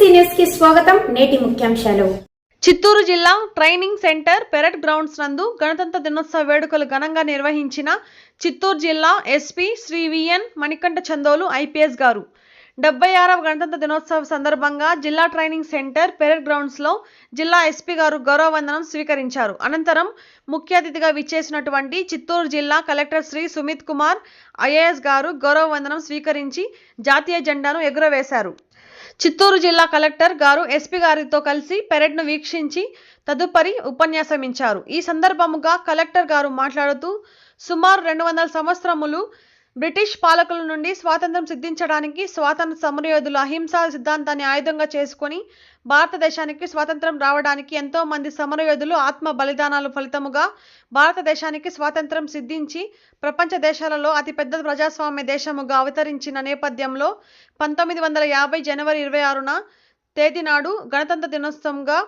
కి స్వాగతం నేటి ముఖ్యాంశాలు. చిత్తూరు జిల్లా ట్రైనింగ్ సెంటర్ పెరట్ గ్రౌండ్స్ నందు గణతంత్ర దినోత్సవ వేడుకలు ఘనంగా నిర్వహించిన చిత్తూరు జిల్లా SP Shri VN Manikanta Chandolu IPS garu. డెబ్బై ఆరవ గణతంత్ర దినోత్సవ సందర్భంగా జిల్లా ట్రైనింగ్ సెంటర్ పెరట్ గ్రౌండ్స్లో జిల్లా ఎస్పీ గారు గౌరవ వందనం స్వీకరించారు. అనంతరం ముఖ్య అతిథిగా విచ్చేసినటువంటి చిత్తూరు జిల్లా కలెక్టర్ శ్రీ సుమిత్ కుమార్ ఐఏఎస్ గారు గౌరవ వందనం స్వీకరించి జాతీయ జెండాను ఎగురవేశారు. చిత్తూరు జిల్లా కలెక్టర్ గారు ఎస్పీ గారితో కలిసి పెరడ్ను వీక్షించి తదుపరి ఉపన్యాసం ఇచ్చారు ఈ సందర్భముగా కలెక్టర్ గారు మాట్లాడుతూ సుమారు రెండు వందల సంవత్సరములు బ్రిటిష్ పాలకుల నుండి స్వాతంత్రం సిద్ధించడానికి స్వాతంత్ర సమరయోధులు అహింసా సిద్ధాంతాన్ని ఆయుధంగా చేసుకొని భారతదేశానికి స్వాతంత్రం రావడానికి ఎంతో మంది సమరయోధులు ఆత్మ బలిదానాల ఫలితముగా భారతదేశానికి స్వాతంత్రం సిద్ధించి ప్రపంచ దేశాలలో అతిపెద్ద ప్రజాస్వామ్య దేశముగా అవతరించిన నేపథ్యంలో పంతొమ్మిది వందల యాభై జనవరి ఇరవై ఆరున తేదీనాడు గణతంత్ర దినోత్సవంగా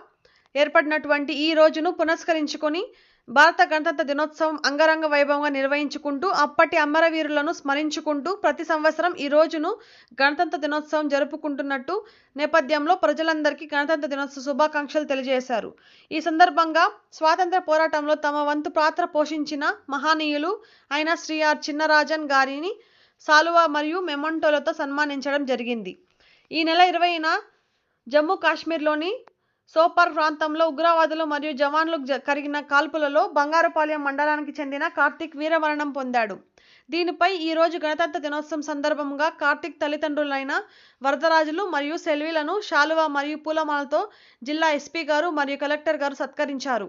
ఏర్పడినటువంటి ఈ రోజును పునస్కరించుకొని భారత గణతంత్ర దినోత్సవం అంగరంగ వైభవంగా నిర్వహించుకుంటూ అప్పటి అమరవీరులను స్మరించుకుంటూ ప్రతి సంవత్సరం ఈ రోజును గణతంత్ర దినోత్సవం జరుపుకుంటున్నట్టు నేపథ్యంలో ప్రజలందరికీ గణతంత్ర దినోత్సవ శుభాకాంక్షలు తెలియజేశారు. ఈ సందర్భంగా స్వాతంత్ర పోరాటంలో తమ వంతు పాత్ర పోషించిన మహనీయులు అయిన శ్రీ ఆర్ చిన్నరాజన్ గారిని సాలువా మరియు మెమంటోలతో సన్మానించడం జరిగింది. ఈ నెల ఇరవైన జమ్మూ కాశ్మీర్లోని సోపర్ ప్రాంతంలో ఉగ్రవాదులు మరియు జవాన్లు కరిగిన కాల్పులలో బంగారుపాలెం మండలానికి చెందిన కార్తీక్ వీరమరణం పొందాడు. దీనిపై ఈరోజు గణతంత్ర దినోత్సవం సందర్భంగా కార్తీక్ తల్లిదండ్రులైన వరదరాజులు మరియు సెల్వీలను శాలువా మరియు పూలమాలతో జిల్లా ఎస్పీ గారు మరియు కలెక్టర్ గారు సత్కరించారు.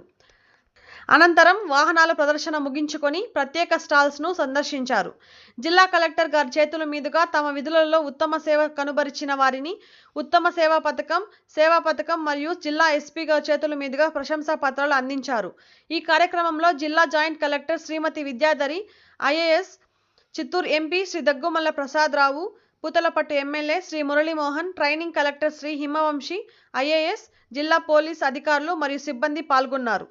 అనంతరం వాహనాల ప్రదర్శన ముగించుకొని ప్రత్యేక స్టాల్స్ను సందర్శించారు. జిల్లా కలెక్టర్ గారి చేతుల మీదుగా తమ విధులలో ఉత్తమ సేవ కనుబరిచిన వారిని ఉత్తమ సేవా పథకం సేవా పథకం మరియు జిల్లా ఎస్పీ గారి చేతుల మీదుగా ప్రశంసా పత్రాలు అందించారు. ఈ కార్యక్రమంలో జిల్లా joint collector Shrimati Vidyadhari IAS Chittoor MP Shri Daggumalla Prasad Rao Puthalapattu MLA Shri Muralimohan training collector Shri Himavamshi IAS జిల్లా పోలీస్ అధికారులు మరియు సిబ్బంది పాల్గొన్నారు.